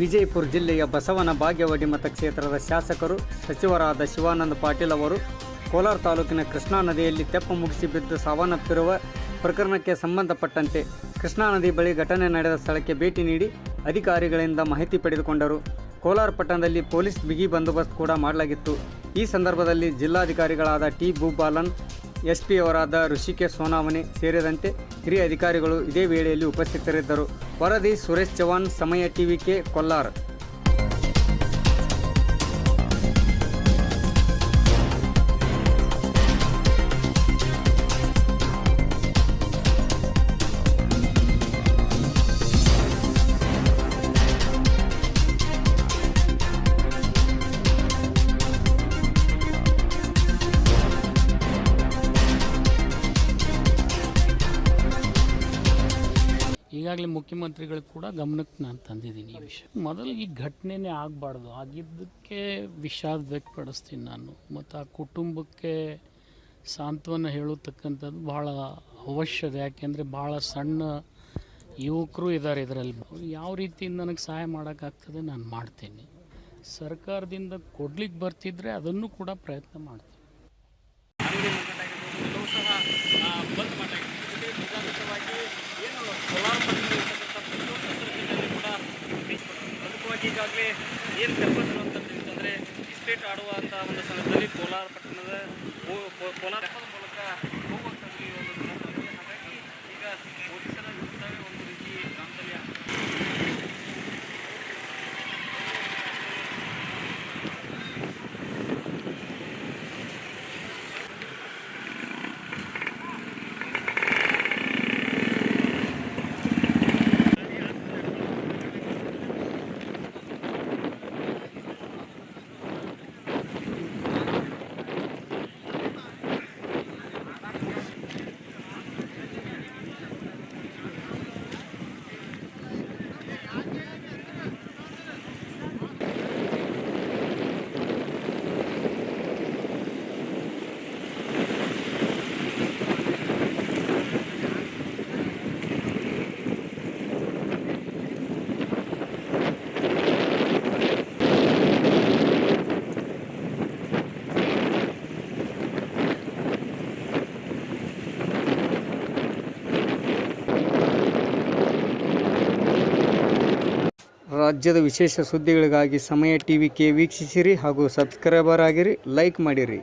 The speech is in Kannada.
ವಿಜಯಪುರ ಜಿಲ್ಲೆಯ ಬಸವನ ಭಾಗ್ಯವಡಿ ಮತಕ್ಷೇತ್ರದ ಶಾಸಕರು ಸಚಿವರಾದ ಶಿವಾನಂದ ಪಾಟೀಲ್ ಅವರು ಕೋಲಾರ ತಾಲೂಕಿನ ಕೃಷ್ಣಾ ನದಿಯಲ್ಲಿ ತೆಪ್ಪ ಮುಗಿಸಿ ಬಿದ್ದು ಸಾವನ್ನಪ್ಪಿರುವ ಪ್ರಕರಣಕ್ಕೆ ಸಂಬಂಧಪಟ್ಟಂತೆ ಕೃಷ್ಣಾ ನದಿ ಬಳಿ ಘಟನೆ ನಡೆದ ಸ್ಥಳಕ್ಕೆ ಭೇಟಿ ನೀಡಿ ಅಧಿಕಾರಿಗಳಿಂದ ಮಾಹಿತಿ ಪಡೆದುಕೊಂಡರು. ಕೋಲಾರ ಪಟ್ಟಣದಲ್ಲಿ ಪೊಲೀಸ್ ಬಿಗಿ ಬಂದೋಬಸ್ತ್ ಕೂಡ ಮಾಡಲಾಗಿತ್ತು. ಈ ಸಂದರ್ಭದಲ್ಲಿ ಜಿಲ್ಲಾಧಿಕಾರಿಗಳಾದ ಟಿ. ಭೂಪಾಲನ್ ಎಸ್ ಪಿ ಅವರಾದ ಋಷಿಕೇಶ್ ಸೋನಾವನೆ ಸೇರಿದಂತೆ ಹಿರಿಯ ಅಧಿಕಾರಿಗಳು ಇದೇ ವೇಳೆಯಲ್ಲಿ ಉಪಸ್ಥಿತರಿದ್ದರು. ವರದಿ ಸುರೇಶ್ ಚವಾನ್ ಸಮಯ ಟಿವಿಕೆ ಕೊಲ್ಲಾರ್ ಈಗಾಗಲೇ ಮುಖ್ಯಮಂತ್ರಿಗಳು ಕೂಡ ಗಮನಕ್ಕೆ ನಾನು ತಂದಿದ್ದೀನಿ ಈ ವಿಷಯ. ಮೊದಲು ಈ ಘಟನೆನೇ ಆಗಬಾರ್ದು. ಆಗಿದ್ದಕ್ಕೆ ವಿಷಾದ ವ್ಯಕ್ತಪಡಿಸ್ತೀನಿ ನಾನು. ಮತ್ತು ಆ ಕುಟುಂಬಕ್ಕೆ ಸಾಂತ್ವನ ಹೇಳತಕ್ಕಂಥದ್ದು ಭಾಳ ಅವಶ್ಯದ. ಯಾಕೆಂದರೆ ಭಾಳ ಸಣ್ಣ ಯುವಕರು ಇದ್ದಾರೆ ಇದರಲ್ಲಿ. ಯಾವ ರೀತಿ ನನಗೆ ಸಹಾಯ ಮಾಡೋಕ್ಕಾಗ್ತದೆ ನಾನು ಮಾಡ್ತೀನಿ. ಸರ್ಕಾರದಿಂದ ಕೊಡ್ಲಿಕ್ಕೆ ಬರ್ತಿದ್ರೆ ಅದನ್ನು ಕೂಡ ಪ್ರಯತ್ನ ಮಾಡ್ತೀನಿ. ಈಗಾಗಲೇ ಏನು ಅಂತಂದ್ರೆ ಅಂತಂದರೆ ಇಸ್ಪೇಟ್ ಆಡುವಂಥ ಒಂದು ಸಂದರ್ಭದಲ್ಲಿ ಕೋಲಾರ ಪಟ್ಟಣದ ಕೋಲಾರ ಮೂಲಕ ಹೋಗುವಂಥದ್ದು ಈ ಒಂದು ಸಂದರ್ಭದಲ್ಲಿ ಹಾಗಾಗಿ ಈಗ ಪೊಲೀಸರ ವಿರುದ್ಧವೇ ಒಂದು ರೀತಿ ಚಾಂಚಲ್ಯ ರಾಜ್ಯದ ವಿಶೇಷ ಸುದ್ದಿಗಳಿಗಾಗಿ ಸಮಯ ಟಿವಿ ಕೆ ವೀಕ್ಷಿಸಿರಿ ಹಾಗೂ ಸಬ್ಸ್ಕ್ರೈಬರ್ ಆಗಿರಿ ಲೈಕ್ ಮಾಡಿರಿ.